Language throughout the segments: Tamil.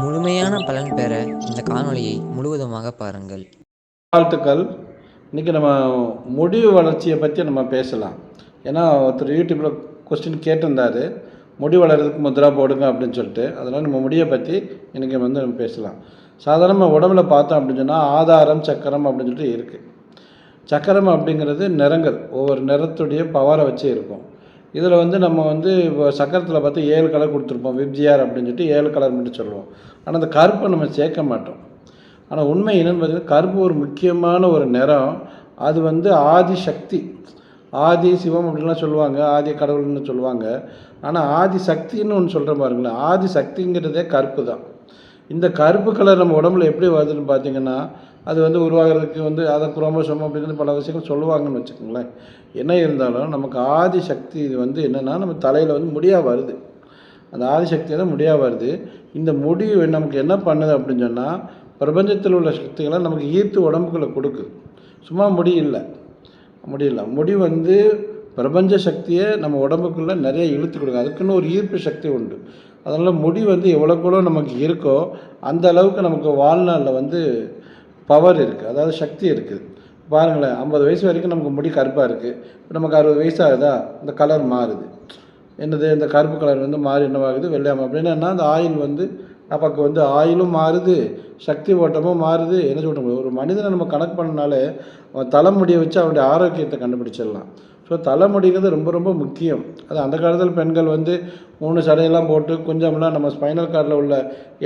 முழுமையான பலன் பெற இந்த காணொளியை முழுவதுமாக பாருங்கள். வாழ்த்துக்கள். இன்றைக்கி நம்ம முடிவு வளர்ச்சியை பற்றி நம்ம பேசலாம். ஏன்னா ஒருத்தர் யூடியூப்பில் கொஸ்டின் கேட்டிருந்தாரு. முடி வளர்கிறதுக்கு முத்ரா போடுங்க அப்படின்னு சொல்லிட்டு. அதனால் நம்ம முடியை பற்றி இன்றைக்கி வந்து நம்ம பேசலாம். சாதாரணமாக உடம்புல பார்த்தோம் அப்படின்னு சொன்னால் ஆதாரம் சக்கரம் அப்படின்னு சொல்லிட்டு இருக்குது சக்கரம் அப்படிங்கிறது நிறங்கள். ஒவ்வொரு நிறத்துடைய பவரை வச்சு இருக்கும். இதில் வந்து நம்ம வந்து இப்போ சக்கரத்தில் பார்த்து ஏழு கலர் கொடுத்துருப்போம் விப்ஜிஆர் அப்படின்னு சொல்லிட்டு ஏழு கலர் மட்டும் சொல்லுவோம். ஆனால் அந்த கருப்பை நம்ம சேர்க்க மாட்டோம். ஆனால் உண்மை என்னென்னு பார்த்தீங்கன்னா கருப்பு ஒரு முக்கியமான ஒரு நிறம். அது வந்து ஆதி சக்தி. ஆதி சிவம் அப்படின்லாம் சொல்லுவாங்க ஆதி கடவுள்னு சொல்லுவாங்க. ஆனால் ஆதி சக்தின்னு ஒன்று சொல்கிற பாருங்களேன். ஆதி சக்திங்கிறதே கருப்பு தான். இந்த கருப்பு கலர் நம்ம உடம்புல எப்படி வருதுன்னு பார்த்தீங்கன்னா அது வந்து உருவாகிறதுக்கு வந்து அதை குரோமோசோம் அப்படின்னு பல விஷயங்கள் சொல்லுவாங்கன்னு வச்சுக்கோங்களேன். என்ன இருந்தாலும் நமக்கு ஆதி சக்தி இது வந்து என்னென்னா நம்ம தலையில் வந்து முடியாக வருது. அந்த ஆதிசக்தி தான் முடியாக வருது. இந்த முடி நமக்கு என்ன பண்ணுது அப்படின்னு சொன்னால் பிரபஞ்சத்தில் உள்ள சக்திகளை நமக்கு ஈர்த்து உடம்புக்குள்ளே கொடுக்குது. சும்மா முடி இல்லை. முடி முடி வந்து பிரபஞ்ச சக்தியை நம்ம உடம்புக்குள்ளே நிறைய இழுத்து கொடுக்கும் அதுக்குன்னு ஒரு ஈர்ப்பு சக்தி உண்டு. அதனால் முடி வந்து எவ்வளோக்குள்ள நமக்கு இருக்கோ அந்த அளவுக்கு நமக்கு வாழ்நாளில் வந்து பவர் இருக்குது அதாவது சக்தி இருக்குது பாருங்களேன் ஐம்பது வயசு வரைக்கும் நமக்கு முடி கருப்பாக இருக்குது இப்போ நமக்கு அறுபது வயசு ஆகுதா? இந்த கலர் மாறுது. என்னது? இந்த கருப்பு கலர் வந்து மாறி என்னவாகுது வெள்ளையாம அப்படின்னா அந்த ஆயில் வந்து நமக்கு வந்து ஆயிலும் மாறுது சக்தி ஓட்டமும் மாறுது. என்ன சொல்ல ஒரு மனிதனை நம்ம கணக்கு பண்ணனாலே அவன் தலைமுடியை வச்சு அவனுடைய ஆரோக்கியத்தை கண்டுபிடிச்சிடலாம். ஸோ தலைமுடிங்கிறது ரொம்ப ரொம்ப முக்கியம். அது அந்த காலத்தில் பெண்கள் வந்து மூணு சடையெல்லாம் போட்டு கொஞ்சம்லாம் நம்ம ஸ்பைனல் கார்டில் உள்ள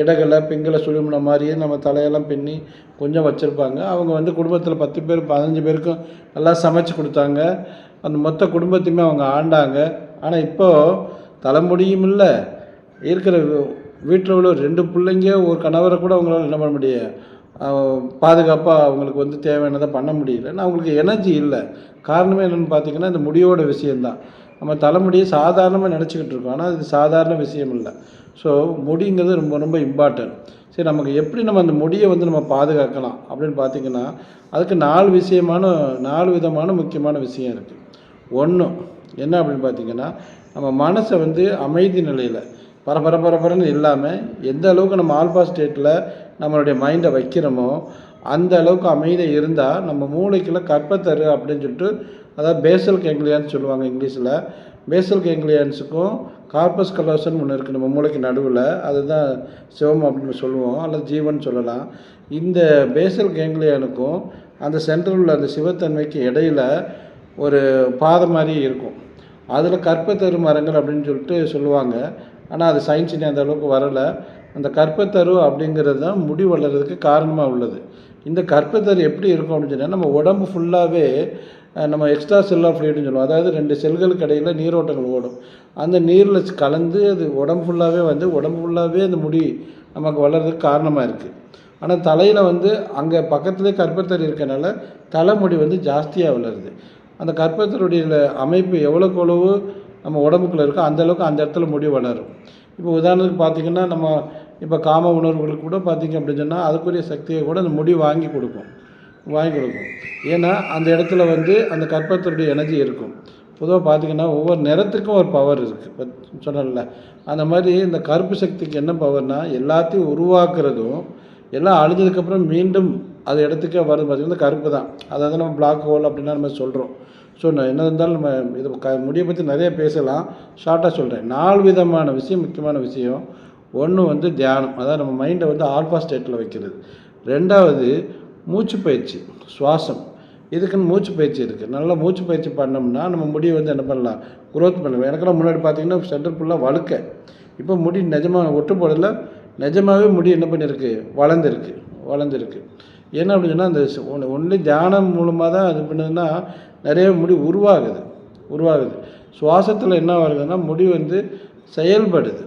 இடங்களை பெண்களை சுழிமுன மாதிரியே நம்ம தலையெல்லாம் பின்னி கொஞ்சம் வச்சுருப்பாங்க. அவங்க வந்து குடும்பத்தில் பத்து பேர் பதினஞ்சு பேருக்கும் நல்லா சமைச்சு கொடுத்தாங்க. அந்த மொத்த குடும்பத்தையுமே அவங்க ஆண்டாங்க. ஆனால் இப்போது தலைமுடியும் இல்லை. இருக்கிற வீட்டில் உள்ள ரெண்டு பிள்ளைங்க ஒரு கணவரை கூட அவங்களால என்ன பண்ண முடியாது பாதுகாப்பாக அவங்களுக்கு வந்து தேவையானதை பண்ண முடியல. அவங்களுக்கு எனர்ஜி இல்லை. காரணமே என்னென்னு பார்த்தீங்கன்னா இந்த முடியோட விஷயந்தான் நம்ம தலைமுடியை சாதாரணமாக நினச்சிக்கிட்டு இருக்கோம். ஆனால் இது சாதாரண விஷயம் இல்லை. ஸோ முடிங்கிறது ரொம்ப ரொம்ப இம்பார்ட்டன்ட் சரி நமக்கு எப்படி நம்ம அந்த முடியை வந்து நம்ம பாதுகாக்கலாம் அப்படின்னு பார்த்தீங்கன்னா அதுக்கு நாலு விஷயமான நாலு விதமான முக்கியமான விஷயம் இருக்குது ஒன்று என்ன அப்படின்னு பார்த்தீங்கன்னா நம்ம மனசை வந்து அமைதி நிலையில் பரபர பரபரன்னு இல்லாமல் எந்த அளவுக்கு நம்ம ஆல்பா ஸ்டேட்டில் நம்மளுடைய மைண்டை வைக்கிறோமோ அந்த அளவுக்கு அமைதியாக இருந்தால் நம்ம மூளைக்குள்ள கற்பத்தரு அப்படின்னு சொல்லிட்டு அதாவது பேசல் கேங்லியான்னு சொல்லுவாங்க இங்கிலீஷில். பேசல் கேங்லியான்ஸுக்கும் கார்பஸ் கலோசன் ஒன்று இருக்குது நம்ம மூளைக்கு நடுவில். அதுதான் சிவம் அப்படின்னு சொல்லுவோம் அல்லது ஜீவன் சொல்லலாம். இந்த பேசல் கேங்லியானுக்கும் அந்த சென்ட்ரல் அந்த சிவத்தன்மைக்கு இடையில் ஒரு பாதை மாதிரி இருக்கும். அதில் கற்பத்தரு மரங்கள் அப்படின்னு சொல்லிட்டு சொல்லுவாங்க. ஆனால் அது சயின்ஸ் இனி அந்த அளவுக்கு வரலை. அந்த கற்பத்தரு அப்படிங்கிறது தான் முடி வளர்கிறதுக்கு காரணமாக உள்ளது. இந்த கற்பத்தரு எப்படி இருக்கும் அப்படின்னு சொன்னால் நம்ம உடம்பு ஃபுல்லாகவே நம்ம எக்ஸ்ட்ரா செல்லார் ஃப்ளூயிட்னு சொல்லுவோம். அதாவது ரெண்டு செல்களுக்கு இடையில் நீரோட்டங்கள் ஓடும். அந்த நீரில் கலந்து அது உடம்பு ஃபுல்லாகவே வந்து உடம்பு ஃபுல்லாகவே அந்த முடி நமக்கு வளர்கிறதுக்கு காரணமாக இருக்குது ஆனால் தலையில் வந்து அங்கே பக்கத்துலேயே கற்பத்தறி இருக்கனால தலைமுடி வந்து ஜாஸ்தியாக வளருது. அந்த கற்பத்தருடைய அமைப்பு எவ்வளோக்கு எவ்வளவு நம்ம உடம்புக்குள்ளே இருக்கோ அந்தளவுக்கு அந்த இடத்துல முடி வளரும். இப்போ உதாரணத்துக்கு பார்த்திங்கன்னா நம்ம இப்போ காம உணர்வுகளுக்கு கூட பார்த்திங்க அப்படின்னு சொன்னால் அதுக்குரிய சக்தியை கூட அந்த முடி வாங்கி கொடுக்கும். வாங்கி கொடுக்கும். ஏன்னா அந்த இடத்துல வந்து அந்த கற்பத்தருடைய எனர்ஜி இருக்கும். பொதுவாக பார்த்திங்கன்னா ஒவ்வொரு நிறத்துக்கும் ஒரு பவர் இருக்குது இப்போ சொன்னல அந்த மாதிரி இந்த கருப்பு சக்திக்கு என்ன பவர்னால் எல்லாத்தையும் உருவாக்குறதும் எல்லாம் அழிஞ்சதுக்கப்புறம் மீண்டும் அது இடத்துக்கே வருது பார்த்திங்கன்னா கருப்பு தான். அதாவது நம்ம பிளாக் ஹோல் அப்படின்னா நம்ம சொல்கிறோம் ஸோ நான் என்ன இருந்தாலும் நம்ம இது க முடியை பற்றி நிறைய பேசலாம். ஷார்ட்டாக சொல்கிறேன் நாலு விதமான விஷயம் முக்கியமான விஷயம். ஒன்று வந்து தியானம். அதாவது நம்ம மைண்டை வந்து ஆல்ஃபா ஸ்டேட்டில் வைக்கிறது. ரெண்டாவது மூச்சு பயிற்சி சுவாசம். இதுக்குன்னு மூச்சு பயிற்சி இருக்குது நல்லா மூச்சு பயிற்சி பண்ணோம்னா நம்ம முடியை வந்து என்ன பண்ணலாம்? குரோத் பண்ணலாம். எனக்கெல்லாம் முன்னாடி பார்த்தீங்கன்னா சென்டர் ஃபுல்லாக வழுக்க. இப்போ முடி நிஜமாக ஒட்டு போடல நிஜமாகவே முடி என்ன பண்ணியிருக்கு வளர்ந்துருக்கு. வளர்ந்துருக்கு. என்ன அப்படின்னு சொன்னால் அந்த ஒன்லி தியானம் மூலமாக தான் அது பண்ணுதுன்னா நிறைய முடி உருவாகுது உருவாகுது. சுவாசத்தில் என்ன வருதுன்னா முடி வந்து செயல்படுது.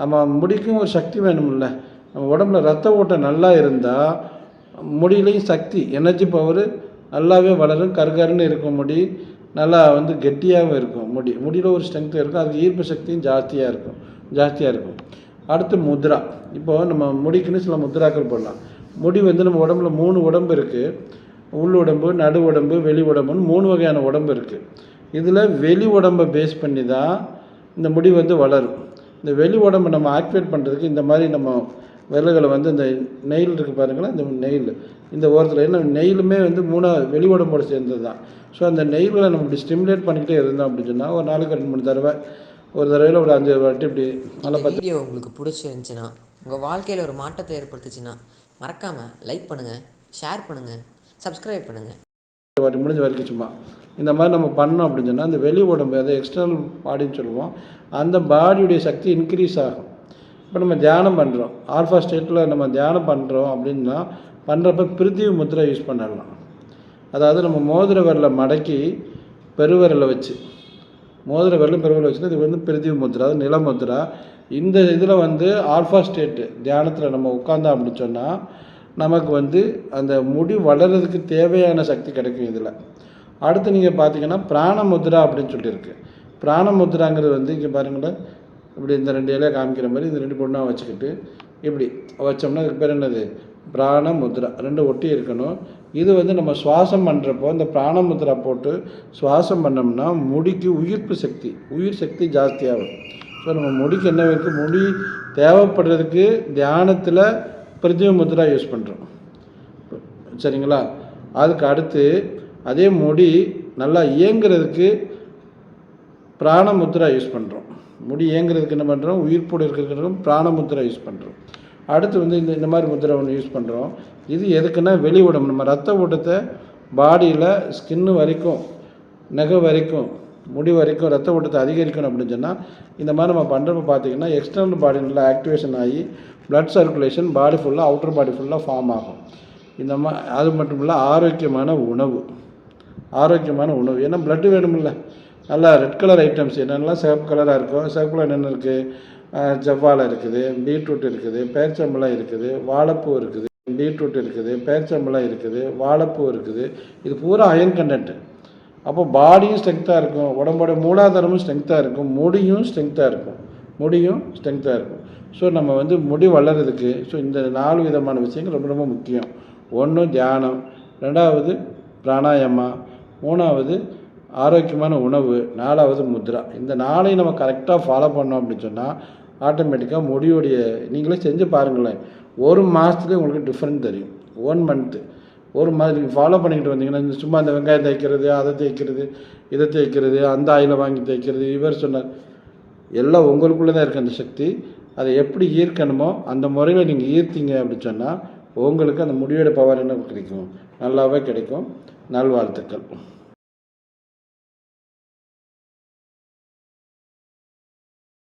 நம்ம முடிக்கும் ஒரு சக்தி வேணும்ல. நம்ம உடம்புல ரத்த ஓட்டம் நல்லா இருந்தால் முடியிலையும் சக்தி எனர்ஜி பவர் நல்லாவே வளரும் கருகருன்னு இருக்கும் முடி நல்லா வந்து கெட்டியாகவும் இருக்கும் முடி. முடியில் ஒரு ஸ்ட்ரென்த்து இருக்கும் அதுக்கு ஈர்ப்பு சக்தியும் ஜாஸ்தியாக இருக்கும் ஜாஸ்தியாக இருக்கும். அடுத்து முத்ரா. இப்போது நம்ம முடிக்குன்னு சில முத்ராக்கள் போடலாம். முடி வந்து நம்ம உடம்புல மூணு உடம்பு இருக்குது உள் உடம்பு நடு உடம்பு வெளி உடம்புன்னு மூணு வகையான உடம்பு இருக்குது இதில் வெளி உடம்பை பேஸ் பண்ணி தான் இந்த முடி வந்து வளரும். இந்த வெளி உடம்பை நம்ம ஆக்டிவேட் பண்ணுறதுக்கு இந்த மாதிரி நம்ம விரல்களை வந்து இந்த நெயில் இருக்குது பாருங்களேன் இந்த நெயில் இந்த ஓரத்தில் ஏன்னா நெயிலுமே வந்து மூணாவது வெளி உடம்போட சேர்ந்தது தான் ஸோ அந்த நெயில்களை நம்ம இப்படி ஸ்டிமுலேட் பண்ணிக்கிட்டே இருந்தோம் அப்படின்னு சொன்னால் ஒரு நாளைக்கு ரெண்டு மூணு தடவை ஒரு தடவையில் ஒரு அஞ்சு வாட்டி இப்படி நல்லா பார்த்து உங்களுக்கு பிடிச்சிருந்துச்சின்னா உங்கள் வாழ்க்கையில் ஒரு மாற்றத்தை ஏற்படுத்துச்சுன்னா மறக்காமல் லைக் பண்ணுங்கள் ஷேர் பண்ணுங்கள் சப்ஸ்கிரைப் பண்ணுங்கள் வாட்டி முடிஞ்ச வரைக்கும் சும்மா. இந்த மாதிரி நம்ம பண்ணோம் அப்படின்னு சொன்னால் அந்த வெளி உடம்பு அதை எக்ஸ்டர்னல் பாடின்னு சொல்லுவோம் அந்த பாடியுடைய சக்தி இன்க்ரீஸ் ஆகும். இப்போ நம்ம தியானம் பண்ணுறோம் ஆல்ஃபா ஸ்டேட்டில் நம்ம தியானம் பண்ணுறோம் அப்படின்னா பண்ணுறப்ப பிரித்திவி முத்ரா யூஸ் பண்ணலாம் அதாவது நம்ம மோதிர விரலை மடக்கி பெருவிரலை வச்சு மோதிர வெள்ளம் பெருவில் வச்சுட்டு இது வந்து பிரித்திவி முத்ரா அது நில முத்ரா இந்த இதில் வந்து ஆல்ஃபா ஸ்டேட்டு தியானத்தில் நம்ம உட்காந்தோம் அப்படின்னு சொன்னால் நமக்கு வந்து அந்த முடி வளர்கிறதுக்கு தேவையான சக்தி கிடைக்கும் இதில். அடுத்து நீங்கள் பார்த்தீங்கன்னா பிராண முத்ரா அப்படின்னு சொல்லியிருக்கு. பிராண முத்ராங்கிறது வந்து இங்கே பாருங்களேன் இப்படி இந்த ரெண்டு இலையை காமிக்கிற மாதிரி இந்த ரெண்டு பொண்ணாக வச்சுக்கிட்டு இப்படி வச்சோம்னா அதுக்கு பேர் என்னது? பிராண முத்ரா. ரெண்டு ஒட்டி இருக்கணும். இது வந்து நம்ம சுவாசம் பண்ணுறப்போ இந்த பிராணமுத்திரா போட்டு சுவாசம் பண்ணோம்னா முடிக்கு உயிர்ப்பு சக்தி உயிர் சக்தி ஜாஸ்தியாகும். ஸோ நம்ம முடிக்கு என்ன இருக்குது முடி தேவைப்படுறதுக்கு தியானத்தில் பிரித்திவி முத்ரா யூஸ் பண்ணுறோம் சரிங்களா? அதுக்கு அடுத்து அதே முடி நல்லா இயங்குறதுக்கு பிராணமுத்திரா யூஸ் பண்ணுறோம் முடி இயங்குறதுக்கு என்ன பண்ணுறோம் உயிர்ப்போடு இருக்கிறதுக்கும் பிராணமுத்திரா யூஸ் பண்ணுறோம் அடுத்து வந்து இந்த இந்த மாதிரி முத்திரை ஒன்று யூஸ் பண்ணுறோம் இது எதுக்குன்னா வெளி உடம்பு. நம்ம ரத்த ஓட்டத்தை பாடியில் ஸ்கின்னு வரைக்கும் நகை வரைக்கும் முடி வரைக்கும் ரத்த ஓட்டத்தை அதிகரிக்கணும் அப்படின்னு சொன்னால் இந்த மாதிரி நம்ம பண்ணுறப்ப பார்த்தீங்கன்னா எக்ஸ்டர்னல் பாடி நல்லா ஆக்டிவேஷன் ஆகி ப்ளட் சர்க்குலேஷன் பாடி ஃபுல்லாக அவுட்டர் பாடி ஃபுல்லாக ஃபார்ம் ஆகும். இந்த மா அது மட்டும் இல்லை ஆரோக்கியமான உணவு. ஆரோக்கியமான உணவு. ஏன்னா blood வேணுமில்ல நல்லா ரெட் கலர் ஐட்டம்ஸ் என்னென்னலாம் சிவப்பு கலராக இருக்கும் சிவப்பு கலர் என்னென்ன இருக்குது ஜவ்வாழை இருக்குது பீட்ரூட் இருக்குது பேரிச்சம்பழம் இருக்குது வாழைப்பூ இருக்குது பீட்ரூட் இருக்குது பேரிச்சம்பழம் இருக்குது வாழைப்பூ இருக்குது. இது பூரா அயன் கண்டென்ட்டு அப்போ பாடியும் ஸ்ட்ரென்த்தாக இருக்கும் உடம்போட மூலாதாரமும் ஸ்ட்ரென்த்தாக இருக்கும் முடியும் ஸ்ட்ரென்த்தாக இருக்கும். முடியும் ஸ்ட்ரென்த்தாக இருக்கும். ஸோ நம்ம வந்து முடி வளர்கிறதுக்கு ஸோ இந்த நாலு விதமான விஷயங்கள் ரொம்ப ரொம்ப முக்கியம். ஒன்று தியானம் ரெண்டாவது பிராணாயாமா மூணாவது ஆரோக்கியமான உணவு நாலாவது முத்ரா. இந்த நாளையும் நம்ம கரெக்டாக ஃபாலோ பண்ணோம் அப்படின்னு சொன்னால் ஆட்டோமேட்டிக்காக முடியுடைய நீங்களே செஞ்சு பாருங்களேன். ஒரு மாதத்துலேயே உங்களுக்கு டிஃப்ரெண்ட் தெரியும். ஒன் மந்த்து ஒரு மாதிரி நீங்கள் ஃபாலோ பண்ணிக்கிட்டு வந்தீங்கன்னா இந்த சும்மா அந்த வெங்காயம் தேய்க்கிறது அதை தேய்க்கிறது இதை தேய்க்கிறது அந்த ஆயிலை வாங்கி தேய்க்கிறது இவர் சொன்னார். எல்லாம் உங்களுக்குள்ளே தான் இருக்குது அந்த சக்தி. அதை எப்படி ஈர்க்கணுமோ அந்த முறையில் நீங்கள் ஈர்த்தீங்க அப்படின்னு சொன்னால் உங்களுக்கு அந்த முடியோட பவர் என்ன கிடைக்கும்? நல்லாவே கிடைக்கும். நல்வாழ்த்துக்கள்.